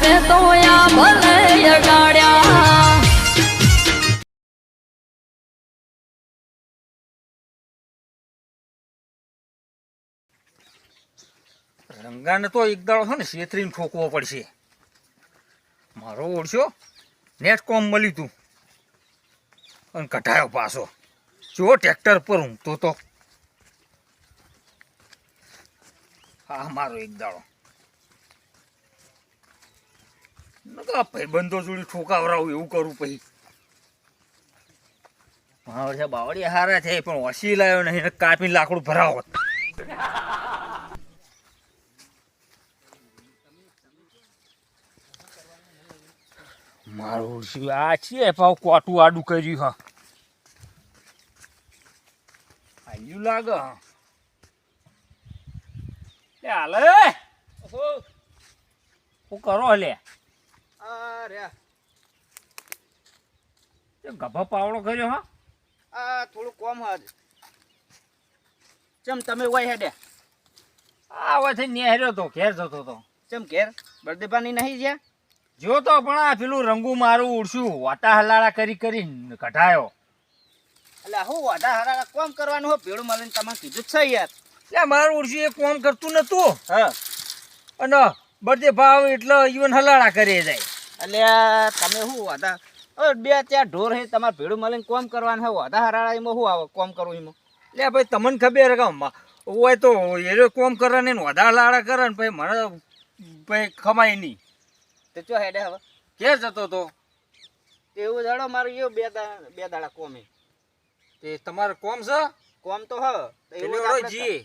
તે તો ભલે અગાડ્યા. રંગાને તો એક દાડો છે ને છેતરીને ઠોકવો પડશે. મારો ઓળશો, નેટ કોમ મળ્યું તું. અને કઢાયો પાછો. જો ટ્રેક્ટર પર ઊંઘતો તો. હા, મારો એક દાડો. નકા ભાઈબંધો જોડી ઠોકાવરાવું એવું કરું પછી. મારા છે બાવળી હારા છે પણ વસી લાવ્યો નહીં કાપી લાકડું ભરાવો. મારું આ છે પાવ કોટું આડું કર્યું હા આવ્યું લાગે. હા હાલે. શું કરો લે? રહ્યા ગભા પાવડો કર્યો હા? આ થોડું કોમ હજ ચમ તમે વય હેડે? આ વાથી નેહર્યો તો ઘેર જતો તો. ચમ ઘેર? બર્થડે નહીં જ્યાં? જો તો પણ આ પેલું રંગુ મારું ઉડશું વાટા હલાડા કરી કરી કઢાયો. એટલે હું વાટા હલાડા કોમ કરવાનું હો? ભેળું મળીને તમે કીધું જ છે યાર. એટલે મારું ઉડશું એ કોમ કરતું નતું. હા. અને બર્થડે ભાવ એટલે ઈવન હલાડા કરી જાય. એટલે આ તમે શું વાડા બે ત્યાં ઢોર હે તમારે ભેડું મળીને કોમ કરવાનું હે વાડા હરાળા એમાં શું આવે કોમ કરવું એમાં? લે ભાઈ તમને ખબર કે હોય તો એ કોમ કરે ને વધારે લાડા કરે ને ભાઈ મને ભાઈ ખમાય નહીં. તે ચો હેડે હવે. ઘેર જતો તો? એવું જાડો મારું એવું બે દાડા બે દાડા કોમે. તે તમારે કોમ છે? કોમ તો હ જી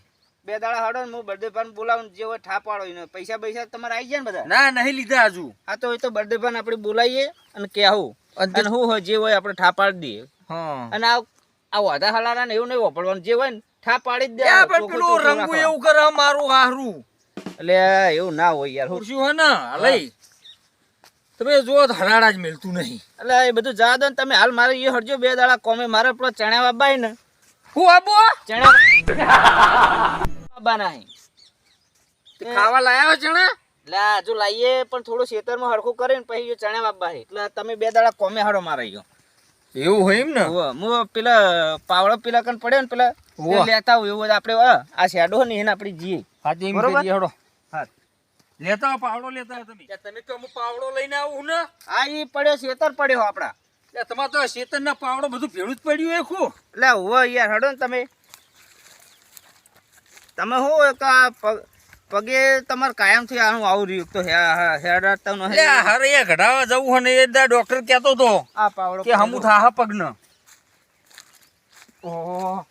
બે દાડા હડો ને હું બર્થડે પાન બોલાવું જે હોય ઠા પાડો એને. પૈસા પૈસા તમારે આવી જાય ને બધા? ના નહીં લીધા હજુ. હા તો એ તો બર્થડે પાન આપણે બોલાવીએ અને કહેવું અને શું હોય જે હોય આપણે ઠા પાડી દઈએ અને આ આ વાધા હલારા ને એવું નહીં વાપરવાનું. જે હોય ને ઠા પાડી જ દે પણ પેલું રંગુ એવું કરે મારું હારું. એટલે એવું ના હોય યાર હું શું હોય ને લઈ. તમે જો તો હલાડા જ મેલતું નહીં. એટલે એ બધું જવા દો ને તમે હાલ મારે એ હરજો બે દાડા કોમે. મારે પેલો ચણ્યા બાબાય ને હું આબો? ચણા બાબા નહીં ખાવા લાયા ચણા? એટલે આ હજુ પણ થોડું ખેતરમાં હરખું કરીને પછી ચણા બાબા છે એટલે તમે બે દાડા કોમે હડો મારે ગયો. એવું હોય એમ ને? હું પેલા પાવડો પેલા કન પડ્યો ને પેલા લેતા આવું એવું આપણે આ શેડો ને એને આપણે જીએ હાથી બરોબર? કરીએ હા લેતા પાવડો લેતા આવો તમે. તો હું પાવડો લઈને આવું ને? આ ઈ પડ્યો શેતર પડ્યો આપડા તમારે તો શેતનના પાવડો બધું ભેળું જ પડ્યું એ ખું. એટલે યાર હડો ને તમે. તમે શું હોય આ પગે તમારે કાયમથી આનું આવું રહ્યું. તો હેડાતા નો એટલે આ હારે એ ઘડાવા જવું હોય ને એ દા ડોક્ટર કહેતો તો આ પાવડો કે હમું થાહ પગન. ઓહો.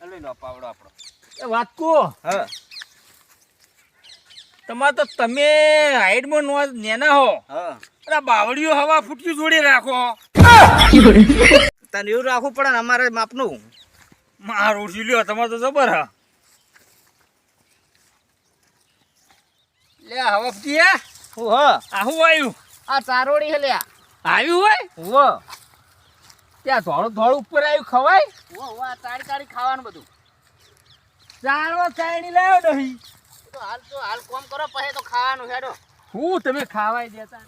લઈ લો પાવડો આપણો. એ વાત કો. હા. તમારે તો તમે હાઈડમાં નો નેના હો. હા. અરે બાવળીઓ હવા ફૂટકી જોડી રાખો. તને એવું રાખવું પડે ને અમારે માપનું. મારું લ્યો તમારે તો જબર હા. લે હવા ફૂટી હું. હ આ શું આવ્યું? આ ચારોડી હે આવ્યું હોય? ત્યાં થોડું થોડું ઉપર આવ્યું ખવાય? હુઓ હુઓ આ તાળી તાળી ખાવાનું બધું. ચાલો ચાણી લાવ્યો નહીં. તો હાલ તો હાલ કોમ કરો પછી તો ખાવાનું હેડો. હું તમે ખાવાય દેતા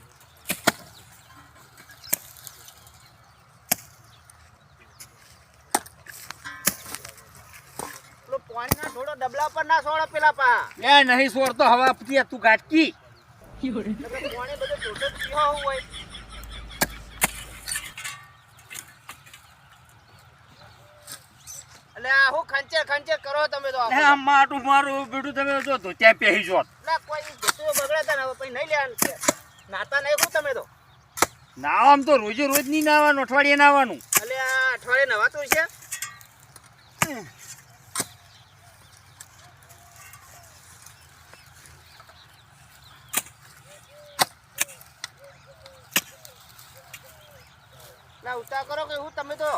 પાણીના થોડો ડબલા પર ના સોડો પેલા પા. એ નહીં સોરતો હવા પતી તું ગાટકી. પાણી બધું જોતો જ હોય એટલે હું ખંચે ખંચે કરો તમે તો. આ માટું મારું બેટું તમે જો તો ત્યાં પહેરી જોત એટલે કોઈ જતું બગડે છે ને હવે પછી નહીં લેવાનું છે. નાતા નહીં તમે તો? નાવા આમ તો રોજે રોજ નહીં નાવાનું અઠવાડિયે નાવાનું. એટલે આ અઠવાડિયે નવાતું છે? ના ઉતા કરો કે હું તમે તો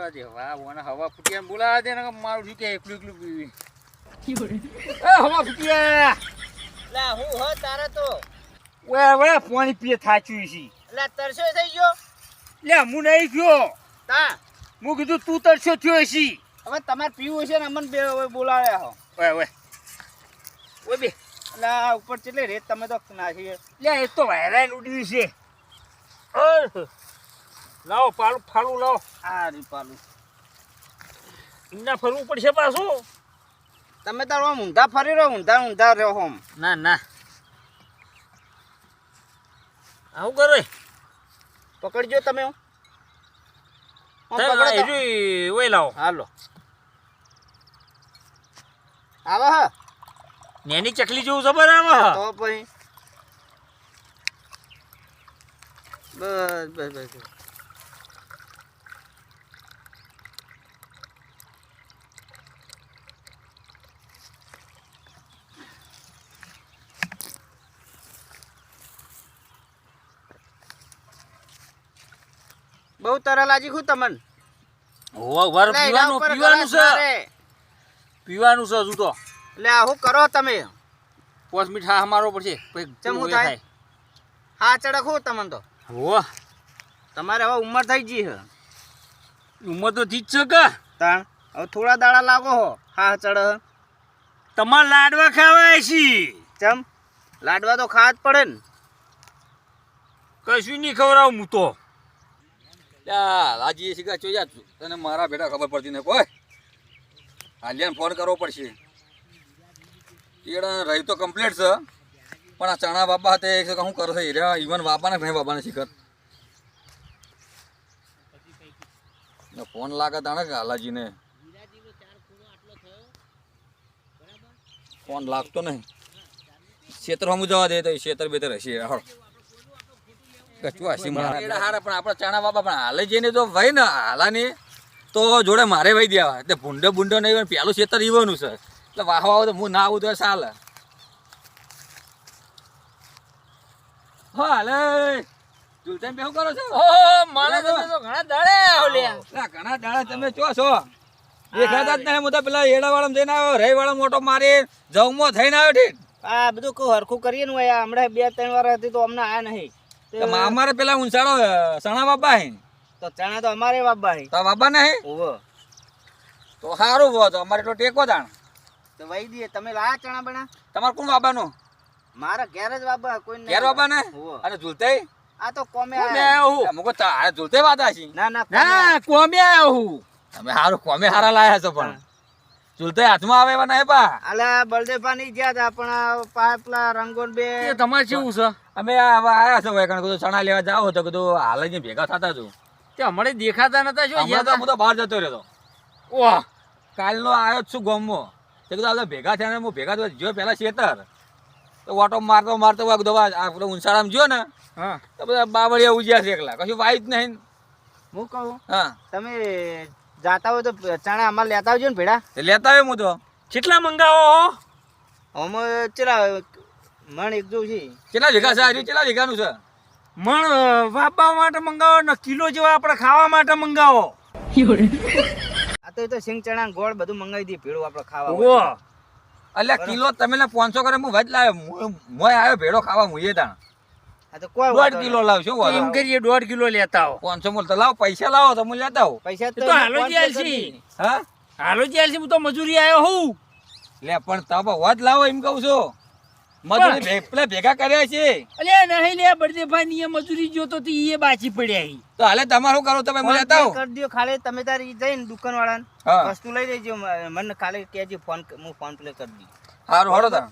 પાણી દે વાહ ઓને હવા ફૂટિયા બોલાવા દે ને મારું ઢીકે કે એકલું એકલું પીવી. એ હવા ફૂટિયા લા હું હો તારે તો? ઓય ઓએ પાણી પીએ થાચ્યું છે. લા તરસો થઈ ગયો? લે હું નહીં ગયો. તા. હું કીધું તું તરસ્યો થયો છે. હવે તમારે પીવું છે ને અમને બે હવે બોલાવ્યા હો. ઓય ઓય. ઓય બે. લા ઉપર ચેટલે રેત તમે તો નાખી લે એ તો વાયરાઈ ઉડ્યું છે. ઓય. લાવો પાલું ફાલું લાવો. આ રીપાલું એમના ફરવું પડશે પાછું? તમે તારો આમ ઊંધા ફરી રહ્યો ઊંધા ઊંધા રહ્યો હોમ. ના ના. આવું કરો? પકડજો તમે ઓય લાવો. હાલો. આવે હા. નેની ચકલી જેવું જબર આવે તો પછી. બસ બસ બસ. બહુ તરલ આજી ખું તમને. હોવા વાર પીવાનું પીવાનું છે. પીવાનું છે હજુ તો. એટલે હું કરો તમે. પાંચ મિનિટ હા મારવો પડશે. ચમ થાય? હા ચડક હું તમને તો. હો તમારે હવે ઉંમર થઈ ગઈ છે. ઉંમર તો ઠીક છે કે. તાણ હવે થોડા દાડા લાગો હો. હા ચડ તમાર લાડવા ખાવાય છે ચમ લાડવા તો ખાવા જ પડે ને. કશું નહીં ખવડાવું હું તો. લાજી શીખા ચોયા તને મારા બેટા ખબર પડતી ને કોઈ? હાલિયાને ફોન કરવો પડશે. એડા રહી તો કમ્પ્લીટ છે. પણ આ ચણા બાપા તે શું કરશે રહ્યા ઈવન બાપાને ભાઈ બાપાને શીખર? ફોન લાગે તાણે કે હાલાજીને? ફોન લાગતો નહીં. ક્ષેત્ર હમું જવા દે તો ક્ષેત્ર બેતર હશે હળ કચું હસી મારા હારા પણ આપણા ચણા બાપા પણ હાલે જઈને તો ભાઈ ને હાલાની તો જોડે મારે ભાઈ દેવા. એટલે ભૂંડો ભૂંડો નહીં હોય પેલું ખેતર ઈવાનું છે. એટલે વાહ વાહ તો હું ના આવું તો ચાલે હા હાલે. જુલતાન બે કરો છો? ઓ મને તો તો ઘણા દાડે ઓલ્યા લા, ઘણા દાડા તમે ચો છો? દેખાતા જ નહીં હું તો પેલા એડા વાળા જઈને આવ્યો. રહી વાળા મોટો મારી જવમાં થઈને આવ્યો ઠીક આ બધું હરખું કરીએ ને હમણાં બે ત્રણ વાર હતી તો અમને આયા નહીં. તો અમારે પેલા ઊંચાડો સણા બાબા હે. તો ચણા તો અમારે બાબા હે. તો બાબા ને હે? ઓવો તો સારું બહુ તો અમારે તો ટેકો દાણ તો વહી દઈએ. તમે લાયા ચણા બના? તમારે કોણ બાબાનું? મારા ઘેર જ બાબા કોઈ ઘેર બાબા ને? અને ઝૂલતાઈ આ તો કોમે કોમે. આવું મુકો તારે ઝૂલતાઈ વાતા છે ના ના ના કોમે આવું તમે હારું કોમે હારા લાયા છો પણ. ઝૂલતાઈ હાથમાં આવે એવા નહીં પા? અલા બળદેવ પાણી ગયા હતા પણ પાપલા રંગોન બે. તમારે કેવું છે? અમે આવ્યા હવે આયા છો કારણ કીધું ચણા લેવા જાઓ તો કીધું હાલ જ ભેગા થતા છું. તે હમણાં દેખાતા નતા તો હું તો બહાર જતો રહ્યો ઓહ. કાલનો આવ્યો જ છું ગોમો તે કીધું આપણે ભેગા થયા ને હું ભેગા થયો જો પહેલાં શેતર. તો ઓટો મારતો મારતો વાગ દવા આ પેલો જો ને હા. તો બધા બાવળિયા ઉજ્યા છે એકલા. કશું વાય જ નહીં હું કહું? હા. તમે જાતા હોય તો ચણા અમારે લેતા આવજો ને ભેડા લેતા આવ્યો હું તો. કેટલા મંગાવો અમે ચલા મણ એક જોઉં છે. કેટલા વીઘા છે હરી કેટલા વીઘાનું છે? મણ વાપવા માટે મંગાવો ને કિલો જેવા આપણે ખાવા માટે મંગાવો. આ તો એ તો સિંગ ચણા ગોળ બધું મંગાવી દઈએ ભેળું આપણે ખાવા હોય. ઓહ કિલો તમે પાંચસો કરે હું વચ લાવ્યો મોય આવ્યો ભેડો ખાવા હું એ તાણ આ તો કોઈ દોઢ કિલો નહીં. લાવ શું તો એમ કરીએ દોઢ કિલો લેતા આવો. પાંચસો મોલ તો લાવો પૈસા લાવો તો હું લેતા આવું. પૈસા તો હાલો હાલો હું તો મજૂરી આવ્યો હું લે પણ તમે વાત લાવો એમ કહું છું. મજૂરી પેલા ભેગા કર્યા છે. અલે નહીં લે બળદેવભાઈ ની મજૂરી જોતો તો એ બાચી પડ્યા ઈ. તો હાલે તમારે કરો તમે મને આવું કરી દ્યો ખાલી તમે તારી જઈને દુકાન વાળાને વસ્તુ લઈ લેજો મને ખાલે કહેજો ફોન હું ફોન પ્લે કરી દી સારું હારો તા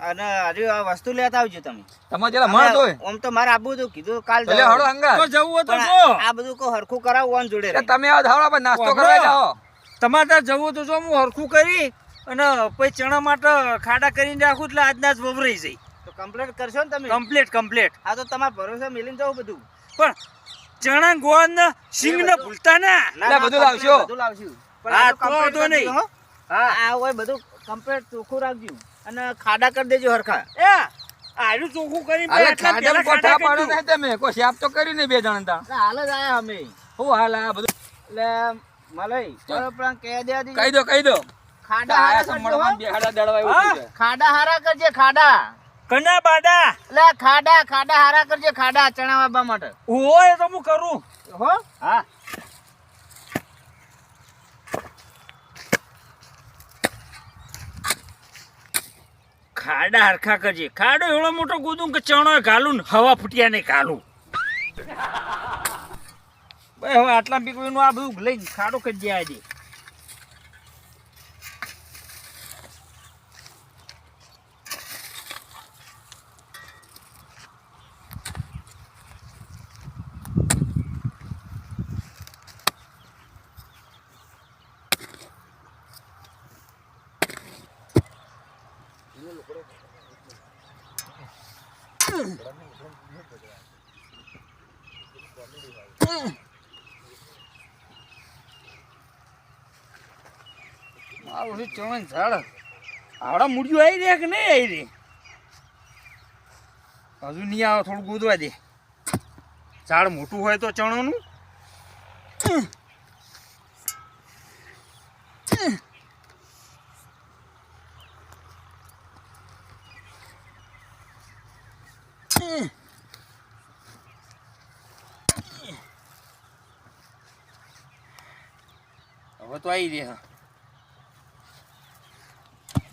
અને અરે આ વસ્તુ લેતા આવજો તમે. તમારે જરા મણ તો ઓમ તો મારે આબુ તો કીધું કાલ તો લે હળો હંગા તો જવું તો જો. આ બધું કો હરખું કરાવો ઓન જોડે તમે આવો ધાવડા પર નાસ્તો કરવા જાઓ. તમારે ત્યાં જવું તો જો હું હરખું કરી અને પછી ચણા માટે ખાડા કરીને રાખું એટલે આજના જ વવરાઈ જાય. તો કમ્પ્લીટ કરશો ને તમે? કમ્પ્લીટ કમ્પ્લીટ હા તો તમારે ભરોસે મિલીને જવું બધું. પણ ચણા ગોળ ને સિંગ ને ભૂલતા ના? ના, ના, બધું લાવશો. બધું લાવશું. હા, તો તો complete વાંધો કરી નહીં. હા. આ હોય બધું કમ્પ્લીટ ચોખ્ખું રાખજો. અને ખાડા કરી દેજો હરખા. એ આયુ ચોખ્ખું કરીને ખાડા કોઠા પાડો કરજો. તમે. કોઈ શાપ તો કર્યું નહીં બે જણ તા. હાલ જ આયા અમે. હું હાલ આ બધું? એટલે મલય ચાલો દે દી. કહી દો કહી દો. ખાડા હારા કરજો બેહાડા દળવા એવું છે. ખાડા હારા કરજે ખાડા. કના બાડા? એટલે ખાડા ખાડા હારા કરજે ખાડા ચણા વાબા માટે. ઓય તો હું કરું. હો? હા. ખાડા હરખા કરજે. ખાડો એવડો મોટો ગોદું કે ચણો ઘાલું ને હવા ફૂટ્યા ને ઘાલું. ભાઈ હવે આટલા પીકવીનું આ બધું લઈ ખાડો કરી દે. આજે છે ચણ ઝાડ આવડા મૂળિયું આવી રહ્યા કે નહીં આવી રહી હજુ નહીં આવે, થોડું ગોદવા દે. ઝાડ મોટું હોય તો ચણોનું. હવે તો આવી રહ્યા.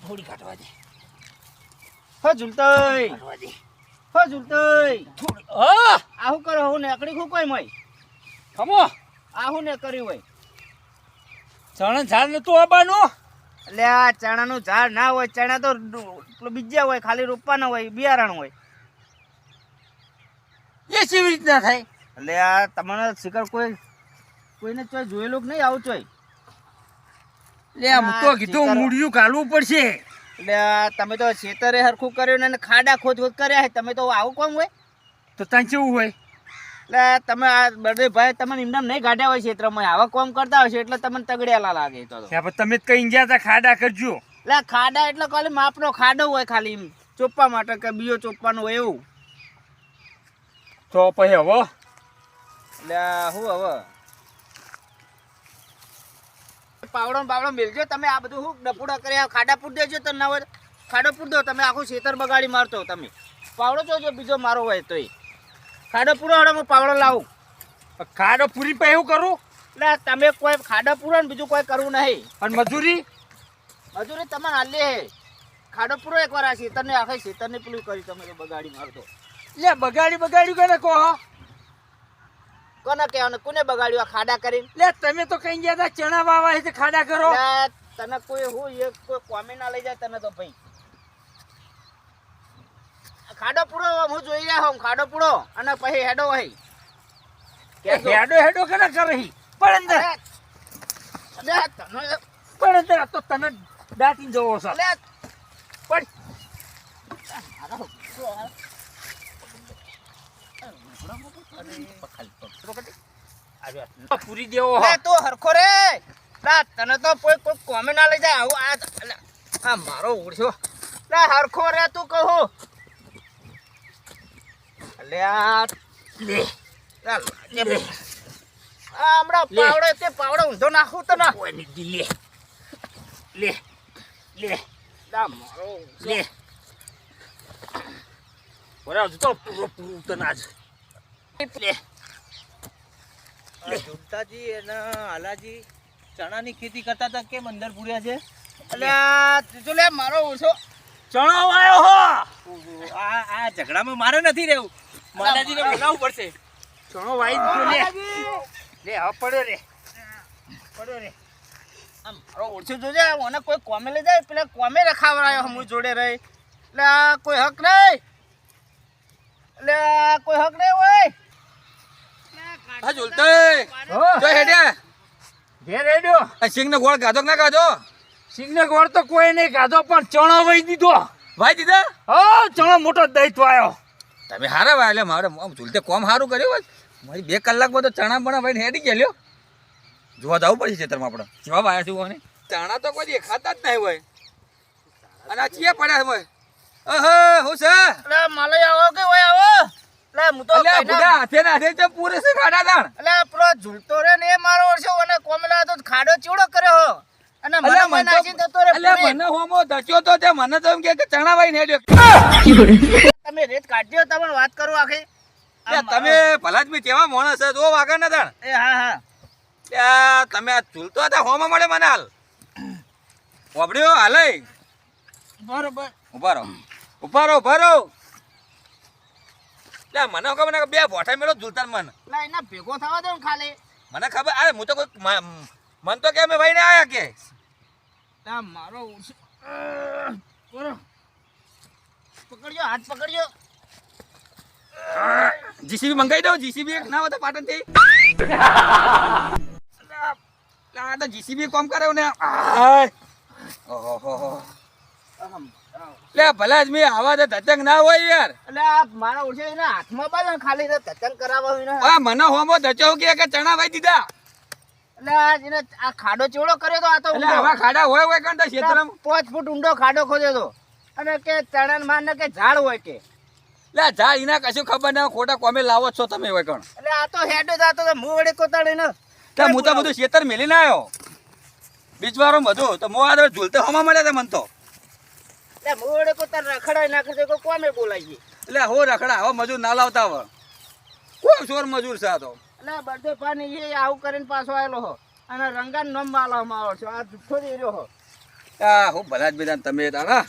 થોડી કાઢવા દે. હો દે. હો હા! આહું કરો હું નેકડી ખું કોઈ મય? ખમો. આહું ને કર્યું હોય. ચણ ઝાડ નતું આવવાનું એટલે આ ચણાનું ઝાડ ના હોય ચણા તો બીજા હોય ખાલી રોપવાના હોય બિયારણ હોય. એ કેવી રીતના થાય? એટલે આ તમારા શિખર કોઈ કોઈને ચોય જોયેલું કે નહીં આવું ચોય? લે આમ તો કીધું મૂળિયું કાઢવું પડશે. એટલે તમે તો ખેતરે હરખું કર્યું ને ખાડા ખોદ ખોદ કર્યા છે. તમે તો આવું કોમ હોય? તો ત્યાં કેવું હોય? એટલે તમે આ બધે ભાઈ તમને એમને નહીં ગાઢ્યા હોય ક્ષેત્રમાં આવા કોમ કરતા હોય છે એટલે તમને તગડેલા લાગે તો. તમે જ કઈ ગયા હતા ખાડા કરજો. એટલે ખાડા એટલે ખાલી માપનો ખાડો હોય ખાલી એમ. ચોપવા માટે કે બીજો ચોપવાનો હોય એવું. તો પછી હવે? એટલે શું હવે? પાવડો પાવડો મેલજો. તમે આ બધું શું ડપુડા કર્યા ખાડા પૂર દેજો તો ના હોય ખાડો પૂર દો. તમે આખું ખેતર બગાડી મારતો તમે. પાવડો જોજો બીજો મારો હોય તોય. ખાડો પૂરો હડો હું પાવડો લાવું. ખાડો પૂરી પછી એવું કરું? એટલે તમે કોઈ ખાડો પૂરો ને બીજું કોઈ કરવું નહીં. અને મજૂરી? મજૂરી તમને હાલે. ખાડો પૂરો એકવાર આ ખેતરને આખે ખેતરને પેલું કરી તમે બગાડી મારતો. એટલે બગાડી બગાડ્યું કે ને કહો? કોને કહેવાનું કોને બગાડ્યું ખાડા કરીને? લે તમે તો કઈ ગયા હતા ચણા વાવા છે ખાડા કરો. તને કોઈ હું એક કોઈ કોમે ના લઈ જાય તને તો ભાઈ. ખાડો પૂરો હું જોઈ રહ્યા હોઉં ખાડો પૂરો અને પછી હેડો ભાઈ એ હેડો હેડો કે ના કરે પણ અંદર પણ અંદર તો તને દાટીને જવો છે. પણ પૂરી દેવો તો હરખો રે. તને તો કોઈ કોઈ કોમે ના લઈ જાય. આવું આ મારો ઉડ્યો ના હરખો રે તું કહું. હમણાં. પાવડો તે પાવડો ઊંધો નાખું તો ના. લે. લે લે. મારો લે. બરાબર તો પૂરો પૂરું તો ના જ અને ચણાની ખેતી કરતા હતા કેમ અંદર પૂર્યા છે? અલ્યા તું લે મારો ઓછો ચણો આવ્યો હો. આ આ ઝઘડામાં મારે નથી રહેવું. માતાજીને બોલાવવું પડશે. ચણો વાઈ લે. લે હવે પડ્યો રે. પડ્યો રે. આ મારો ઓછો જોજે મને કોઈ કોમે લઈ જાય પેલા કોમે રખાવરાયો હું જોડે રહી. એટલે આ કોઈ હક નહીં. એટલે આ કોઈ હક નહીં હોય. હા ઝૂલતાઈ. હો. જો હેડ્યા ઘેર હેડ્યો આ સિંગનો ગોળ ગાધો ના ગાધો? સિંગને ગોળ તો કોઈ નહીં ગાધો પણ ચણો વહી દીધો. ભાઈ દીધા? હો ચણો મોટો દૈતો આવ્યો તમે હારા ભાઈ એટલે મારે આમ ઝૂલતે કોમ સારું કર્યું હોય મારી બે કલાકમાં તો ચણા બણા ભાઈ હેડી ગયેલો જોવા જવું પડશે ખેતરમાં આપણે. જવાબ આવ્યા છું કોને ચણા તો કોઈ દેખાતા જ નહીં હોય. અને આ ચિયા પડ્યા હોય. અહ હું છે? એટલે માલય આવો કે હોય આવો? હું તો અલ્યા બુડા હાથે ને હાથે તો પૂરે છે ખાડા એટલે પેલો ઝૂલતો રે ને એ મારો ઓળશો અને કોમલા તો ખાડો ચીવડો કર્યો હો. અને મને અલ્યા મને મને જતો રે અલ્યા મને હોમો ધચ્યો તો તે મને તો એમ કે કે ચણાભાઈ ને તમે રેત કાઢજો તમને વાત કરો આખી? તમે ભલા જ મેં કેવા માણસ છે? જો વાગર ના તાણ. એ હા હા. ત્યાં તમે આ ઝૂલતો હતા હોમો મળે મને હાલ. ઓબડ્યો હાલે? બરોબર ઉભારો રહો. ઉભારો રહો. લે મને ખબર ને બે ભોઠા મેળો ઝૂલતા ને મને. એટલે એના ભેગો થવા દે ખાલી. મને ખબર અરે હું તો કોઈ મન તો કે અમે ભાઈ ને આયા કે. આ મારો બરો પકડજો હાથ પકડજો જીસીબી મંગાઈ દઉં જીસીબી ના હોય તો પાટણથી જીસીબી કોમ કરે ને. આય. લે ભલા જ મેં આવા તો ધતંગ ના હોય યાર. એટલે આ મારા ઓછે એના હાથમાં બાંધો ખાલી ધતંગ કરાવવા હોય ને. આ મને હોમો ધચો કે કે ચણા વાઈ દીધા? એટલે આ જેને આ ખાડો ચોળો કર્યો તો આ તો આવા ખાડા હોય હોય કંટા ક્ષેત્રમાં. પાંચ ફૂટ ઊંડો ખાડો ખોદ્યો તો. અને કે ચણા માન ને કે ઝાડ હોય કે. લે ઝાડ એના કશું ખબર ના ખોટા કોમે લાવો છો તમે હોય કણ એટલે આ તો હેડો જાતો તો મું વડે કોતાડી ને તે હું તો બધું ક્ષેત્ર મેલી ના આવ્યો. બીજવારો બધું તો મો આ ઝૂલતે હોમા મળ્યા હતા મને તો. એટલે મોડે કો કોતાડ રખડાઈ નાખે છે કોઈ કોમે બોલાઈએ એટલે હો રખડા હો મજૂર ના લાવતા હવે કોઈ ચોર મજૂર છે આ તો. એટલે બધો પાણી એ આવું કરીને પાછો આવેલો હો. અને રંગાન નમ માલવામાં આવ્યો છે. આ જુઠ્ઠો રહ્યો હો. આ હો ભલા જ બધા તમે તારા